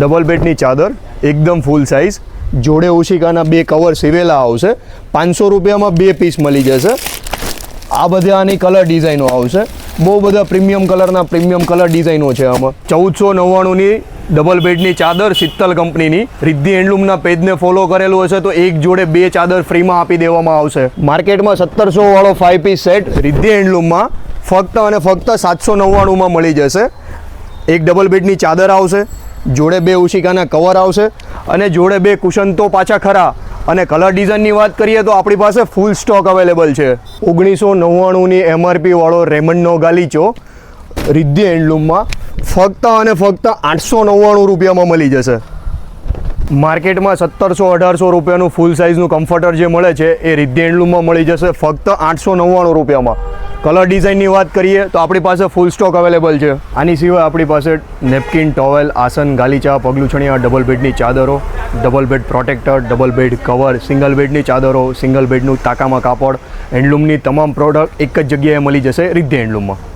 Double બેડની ચાદર, એકદમ ફૂલ સાઇઝ જોડે ઓશિકાના બે કવર સિવેલા આવશે. પાંચસો રૂપિયામાં બે પીસ મળી જશે. આ બધા આની કલર ડિઝાઇનો આવશે. બહુ બધા પ્રીમિયમ કલરના પ્રીમિયમ કલર ડિઝાઇનો છે આમાં. ચૌદસો નવ્વાણુંની ડબલ બેડની ચાદર શીતલ કંપનીની. રિદ્ધિ હેન્ડલૂમના પેજને ફોલો કરેલું હશે તો એક જોડે બે ચાદર ફ્રીમાં આપી દેવામાં આવશે. માર્કેટમાં સત્તરસો વાળો ફાઇવ પીસ સેટ રિદ્ધિ હેન્ડલૂમમાં ફક્ત અને ફક્ત સાતસો નવ્વાણુંમાં મળી જશે. એક ડબલ બેડની ચાદર આવશે. જોડે બે ઉશિકાના કવર આવશે અને જોડે બે કુશન તો પાછા ખરા. અને કલર ડિઝાઇનની વાત કરીએ તો આપણી પાસે ફૂલ સ્ટોક અવેલેબલ છે. ઓગણીસો નવ્વાણુંની એમઆરપી વાળો રેમંડનો ગાલીચો રિદ્ધિ હેન્ડલૂમમાં ફક્ત અને ફક્ત આઠસો નવ્વાણું રૂપિયામાં મળી જશે. માર્કેટમાં સત્તરસો અઢારસો રૂપિયાનું ફૂલ સાઇઝનું કમ્ફર્ટર જે મળે છે એ રિદ્ધિ હેન્ડલૂમમાં મળી જશે ફક્ત આઠસો નવ્વાણું રૂપિયામાં. કલર ડિઝાઇનની વાત કરીએ, તો આપણી પાસે ફૂલ સ્ટોક અવેલેબલ છે. આની સિવાય આપણી પાસે નેપકિન ટોવેલ આસન, ગાલીચા પગલુછણિયા ડબલ બેડની ચાદરો double bed protector double bed cover single બેડની ચાદરો સિંગલ બેડનું તાકામાં કાપડ હેન્ડલૂમની તમામ પ્રોડક્ટ એક જ જગ્યાએ મળી જશે રિદ્ધિ હેન્ડલૂમમાં